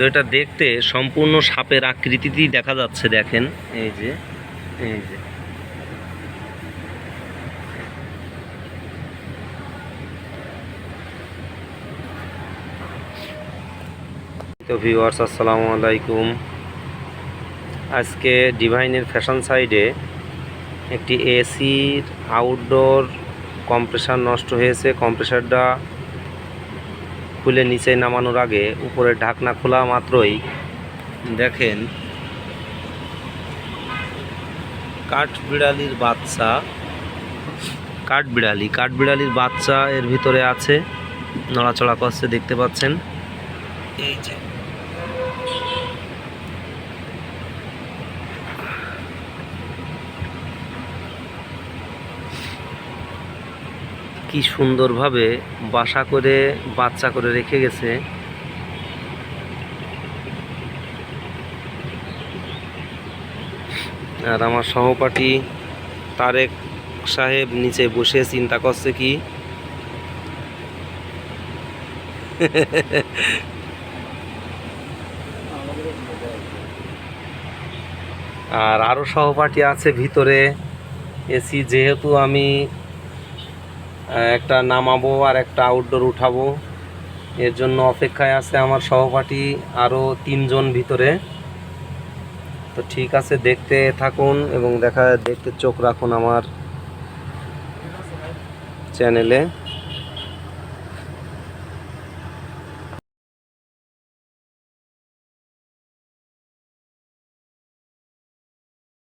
তো এটা দেখতে সম্পূর্ণ সাপের আকৃতিতেই দেখা যাচ্ছে, দেখেন। এই যে এই যে। তো ভিউয়ার্স আসসালামু আলাইকুম। আজকে ডিভাইনের ফ্যাশন সাইডে একটি এসির আউটডোর কম্প্রেসার নষ্ট হয়েছে। কম্প্রেসারটা খুলে নিচে নামানোর আগে উপরে ঢাকনা খোলা মাত্রই দেখেন কাঠবিড়ালির বাচ্চা, কাঠবিড়ালি, কাঠবিড়ালির বাচ্চা এর ভিতরে আছে। নড়াচড়া করছে, দেখতে পাচ্ছেন? এই যে। কি সুন্দরভাবে বাসা করে বাচ্চা করে রেখে গেছে। আর আমার সহপাঠী তারেক সাহেব নিচে বসে চিন্তা করছে কি? আর আরও সহপাঠী আছে ভিতরে। এসি যেহেতু আমি একটা নামাবো আর একটা আউটডোর উঠাবো। এর জন্য অপেক্ষায় আছে আমার সহপাঠী আরও তিনজন ভিতরে। তো ঠিক আছে, দেখতে থাকুন এবং দেখা, দেখতে চোখ রাখুন আমার চ্যানেলে।